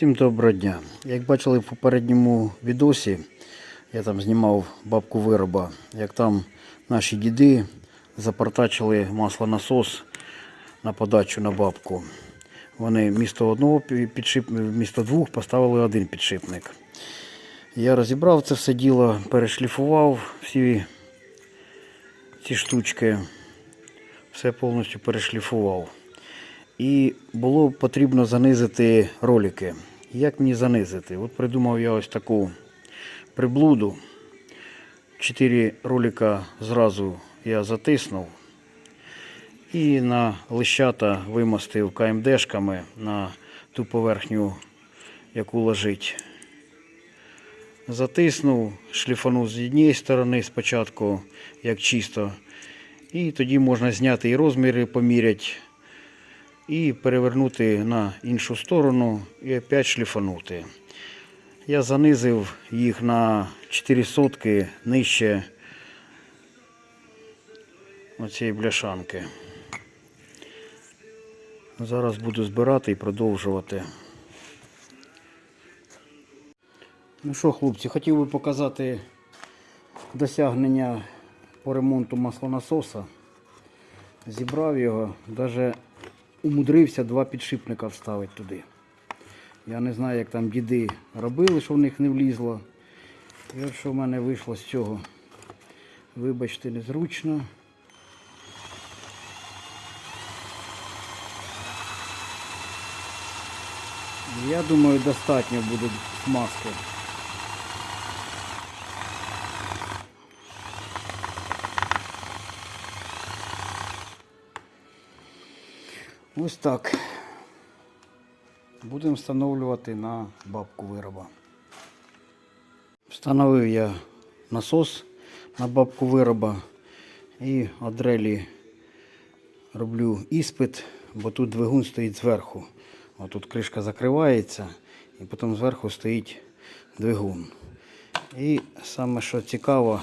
Всім доброго дня. Як бачили в попередньому відосі, я там знімав бабку вироба, як там наші діди запортачили маслонасос на подачу на бабку. Вони вмісто одного пі- підшип... вмісто двох поставили один підшипник. Я розібрав це все діло, перешліфував всі ці штучки, все повністю перешліфував. І було потрібно занизити ролики. Як мені занизити? От придумав я ось таку приблуду. Чотири ролика зразу я затиснув. І на лищата вимостив КМДшками на ту поверхню, яку лежить. Затиснув, шліфанув з однієї сторони спочатку, як чисто. І тоді можна зняти і розміри, поміряти і перевернути на іншу сторону і опять шліфанути. Я занизив їх на 4 сотки нижче оцієї бляшанки. Зараз буду збирати і продовжувати. Ну що, хлопці, хотів би показати досягнення по ремонту маслонасоса. Зібрав його, навіть умудрився два підшипника вставити туди. Я не знаю, як там діди робили, що в них не влізло. І от що в мене вийшло з цього. Вибачте, незручно. Я думаю, достатньо буде маски. Ось так. Будемо встановлювати на бабку вироба. Встановив я насос на бабку вироба і одрелі роблю іспит, бо тут двигун стоїть зверху. Отут кришка закривається і потім зверху стоїть двигун. І саме що цікаво,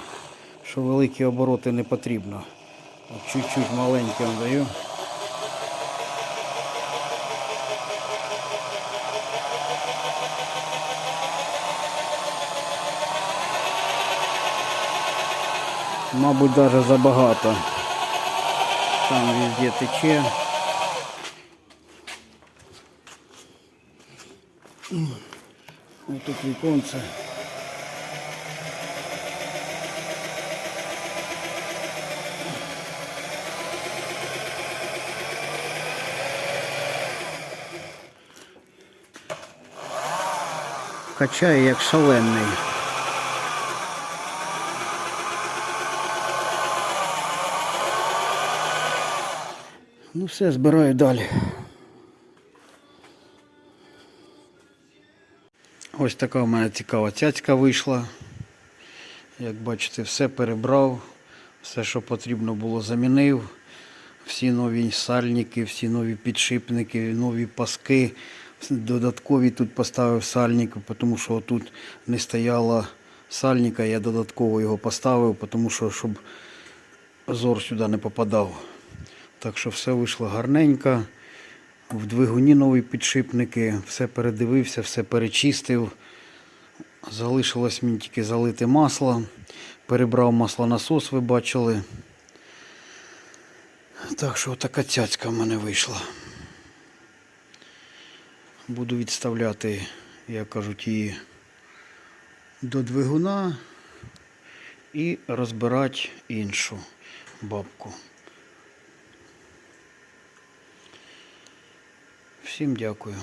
що великі обороти не потрібно. От чуть-чуть маленьким даю. Мабуть, навіть забагато. Там везде тече. Ось тут віконце. Качає як шалений. Ну все, збираю далі. Ось така в мене цікава цяцька вийшла. Як бачите, все перебрав, все, що потрібно було, замінив. Всі нові сальники, всі нові підшипники, нові паски. Додаткові тут поставив сальник, тому що тут не стояло сальника, я додатково його поставив, тому що щоб зор сюди не попадав. Так що все вийшло гарненько. В двигуні нові підшипники, все передивився, все перечистив. Залишилось мені тільки залити масло. Перебрав маслонасос, ви бачили. Так що така цяцька в мене вийшла. Буду відставляти, як кажуть, її до двигуна і розбирати іншу бабку. Всім дякую.